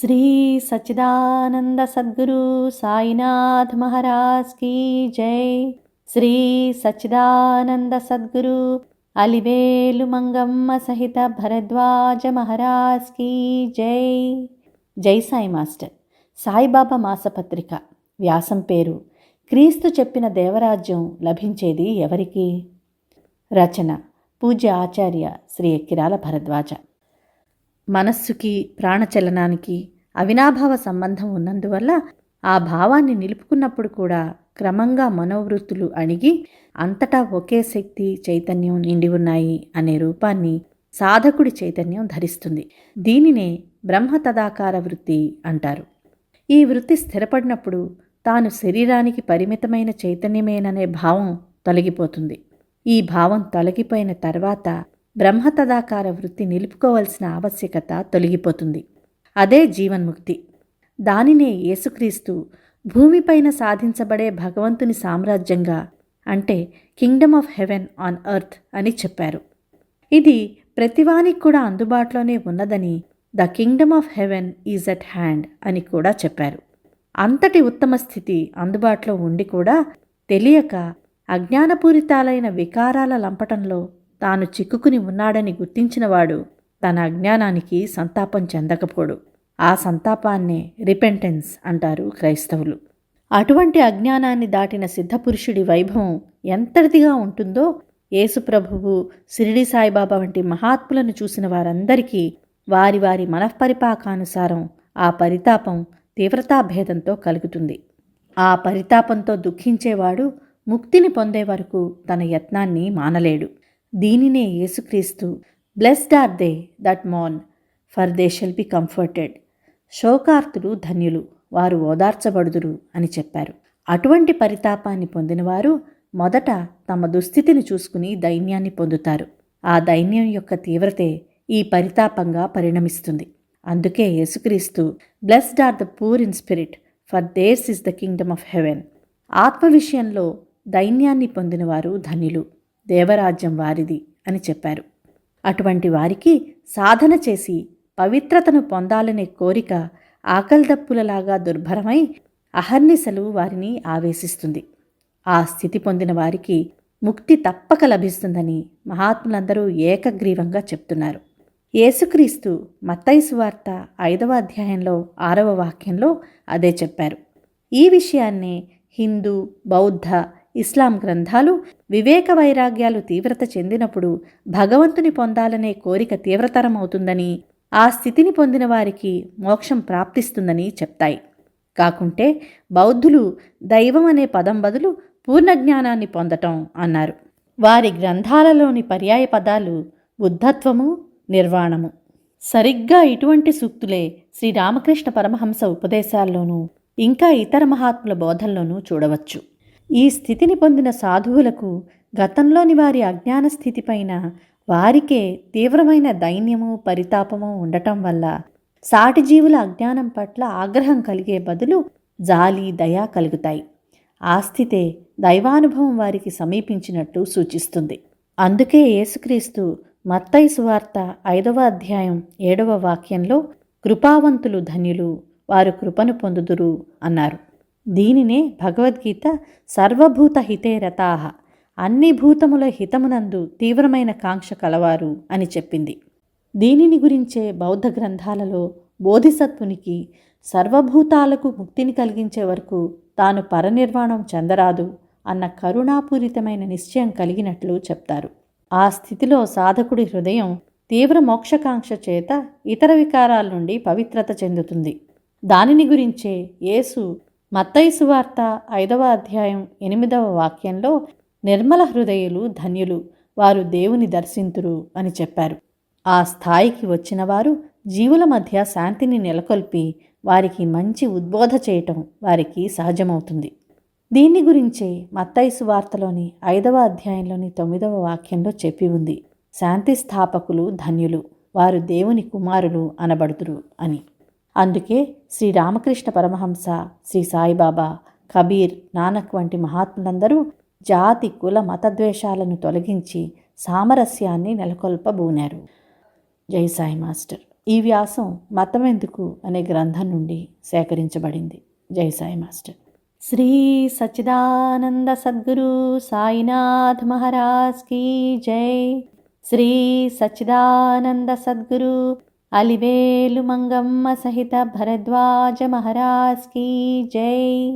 శ్రీ సచ్చిదానంద సద్గురు సాయినాథ్ మహారాజ్ కీ జై. శ్రీ సచ్చిదానంద సద్గురు అలివేలు మంగమ్మ సహిత భరద్వాజ మహారాజ్ కీ జై. జై సాయి మాస్టర్. సాయిబాబా మాసపత్రిక. వ్యాసం పేరు క్రీస్తు చెప్పిన దేవరాజ్యం లభించేది ఎవరికి? రచన. పూజ్య ఆచార్య శ్రీ ఎక్కిరాల భరద్వాజ. మనస్సుకి ప్రాణచలనానికి అవినాభావ సంబంధం ఉన్నందువల్ల ఆ భావాన్ని నిలుపుకున్నప్పుడు కూడా క్రమంగా మనోవృత్తులు అణిగి అంతటా ఒకే శక్తి చైతన్యం నిండి ఉన్నాయి అనే రూపాన్ని సాధకుడి చైతన్యం ధరిస్తుంది. దీనినే బ్రహ్మ తదాకార వృత్తి అంటారు. ఈ వృత్తి స్థిరపడినప్పుడు తాను శరీరానికి పరిమితమైన చైతన్యమేననే భావం తొలగిపోతుంది. ఈ భావం తొలగిపోయిన తర్వాత బ్రహ్మతదాకార వృత్తి నిలుపుకోవలసిన ఆవశ్యకత తొలగిపోతుంది. అదే జీవన్ముక్తి. దానినే యేసుక్రీస్తు భూమిపైన సాధించబడే భగవంతుని సామ్రాజ్యంగా అంటే kingdom of heaven on earth అని చెప్పారు. ఇది ప్రతివానికి కూడా అందుబాటులోనే ఉన్నదని the kingdom of heaven is at hand అని కూడా చెప్పారు. అంతటి ఉత్తమ స్థితి అందుబాటులో ఉండి కూడా తెలియక అజ్ఞానపూరితాలైన వికారాల లంపటంలో తాను చిక్కుకుని ఉన్నాడని గుర్తించినవాడు తన అజ్ఞానానికి సంతాపం చెందకపోడు. ఆ సంతాపాన్నే రిపెంటెన్స్ అంటారు క్రైస్తవులు. అటువంటి అజ్ఞానాన్ని దాటిన సిద్ధపురుషుడి వైభవం ఎంతటిదిగా ఉంటుందో యేసుప్రభువు సిరిడి సాయిబాబా వంటి మహాత్ములను చూసిన వారందరికీ వారి వారి మనఃపరిపాకానుసారం ఆ పరితాపం తీవ్రతాభేదంతో కలుగుతుంది. ఆ పరితాపంతో దుఃఖించేవాడు ముక్తిని పొందే వరకు తన యత్నాన్ని మానలేడు. దీనినే యేసుక్రీస్తు blessed are they that Mon for they shall be comforted శోకార్తులు ధన్యులు వారు ఓదార్చబడుదురు అని చెప్పారు. అటువంటి పరితాపాన్ని పొందినవారు మొదట తమ దుస్థితిని చూసుకుని దైన్యాన్ని పొందుతారు. ఆ దైన్యం యొక్క తీవ్రతే ఈ పరితాపంగా పరిణమిస్తుంది. అందుకే యేసుక్రీస్తు blessed are the poor in spirit for theirs is the kingdom of heaven ఆత్మ విషయంలో దైన్యాన్ని పొందినవారు ధన్యులు. దేవరాజ్యం వారిది అని చెప్పారు. అటువంటి వారికి సాధన చేసి పవిత్రతను పొందాలనే కోరిక ఆకలిదప్పులలాగా దుర్భరమై అహర్నిశలు వారిని ఆవేశిస్తుంది. ఆ స్థితి పొందిన వారికి ముక్తి తప్పక లభిస్తుందని మహాత్ములందరూ ఏకగ్రీవంగా చెప్తున్నారు. యేసుక్రీస్తు మత్తైసు వార్త ఐదవ అధ్యాయంలో ఆరవ వాక్యంలో అదే చెప్పారు. ఈ విషయాన్నే హిందూ బౌద్ధ ఇస్లాం గ్రంథాలు వివేక వైరాగ్యాలు తీవ్రత చెందినప్పుడు భగవంతుని పొందాలనే కోరిక తీవ్రతరం అవుతుందని ఆ స్థితిని పొందిన వారికి మోక్షం ప్రాప్తిస్తుందని చెప్తాయి. కాకుంటే బౌద్ధులు దైవం అనే పదం బదులు పూర్ణజ్ఞానాన్ని పొందటం అన్నారు. వారి గ్రంథాలలోని పర్యాయ పదాలు బుద్ధత్వము నిర్వాణము. సరిగ్గా ఇటువంటి సూక్తులే శ్రీరామకృష్ణ పరమహంస ఉపదేశాల్లోనూ ఇంకా ఇతర మహాత్ముల బోధల్లోనూ చూడవచ్చు. ఈ స్థితిని పొందిన సాధువులకు గతంలోని వారి అజ్ఞాన స్థితిపైన వారికే తీవ్రమైన దైన్యము పరితాపము ఉండటం వల్ల సాటి జీవుల అజ్ఞానం పట్ల ఆగ్రహం కలిగే బదులు జాలి దయా కలుగుతాయి. ఆ స్థితే దైవానుభవం వారికి సమీపించినట్టు సూచిస్తుంది. అందుకే యేసుక్రీస్తు మత్తయి సువార్త ఐదవ అధ్యాయం ఏడవ వాక్యంలో కృపావంతులు ధన్యులు వారు కృపను పొందుదురు అన్నారు. దీనినే భగవద్గీత సర్వభూత హితేరతాహ అన్ని భూతముల హితమునందు తీవ్రమైన కాంక్ష కలవారు అని చెప్పింది. దీనిని గురించే బౌద్ధ గ్రంథాలలో బోధిసత్వునికి సర్వభూతాలకు ముక్తిని కలిగించే వరకు తాను పరనిర్వాణం చెందరాదు అన్న కరుణాపూరితమైన నిశ్చయం కలిగినట్లు చెప్తారు. ఆ స్థితిలో సాధకుడి హృదయం తీవ్ర మోక్షకాంక్ష చేత ఇతర వికారాల నుండి పవిత్రత చెందుతుంది. దానిని గురించే యేసు మత్తయి సువార్త ఐదవ అధ్యాయం ఎనిమిదవ వాక్యంలో నిర్మల హృదయులు ధన్యులు వారు దేవుని దర్శింతురు అని చెప్పారు. ఆ స్థాయికి వచ్చిన వారు జీవుల మధ్య శాంతిని నెలకొల్పి వారికి మంచి ఉద్బోధ చేయటం వారికి సహజమవుతుంది. దీన్ని గురించే మత్తయి సువార్తలోని ఐదవ అధ్యాయంలోని తొమ్మిదవ వాక్యంలో చెప్పి ఉంది. శాంతి స్థాపకులు ధన్యులు వారు దేవుని కుమారులు అనబడుతురు అని. అందుకే శ్రీ రామకృష్ణ పరమహంస శ్రీ సాయిబాబా కబీర్ నానక్ వంటి మహాత్ములందరూ జాతి కుల మతద్వేషాలను తొలగించి సామరస్యాన్ని నెలకొల్పబూనారు. జై సాయి మాస్టర్. ఈ వ్యాసం మతం ఎందుకు అనే గ్రంథం నుండి సేకరించబడింది. జై సాయి మాస్టర్. శ్రీ సచ్చిదానంద సద్గురు సాయినాథ్ మహారాజ్ కీ జై. శ్రీ సచ్చిదానంద సద్గురు అలివేలు మంగమ్మ సహిత భరద్వాజ మహారాజ్కి జై.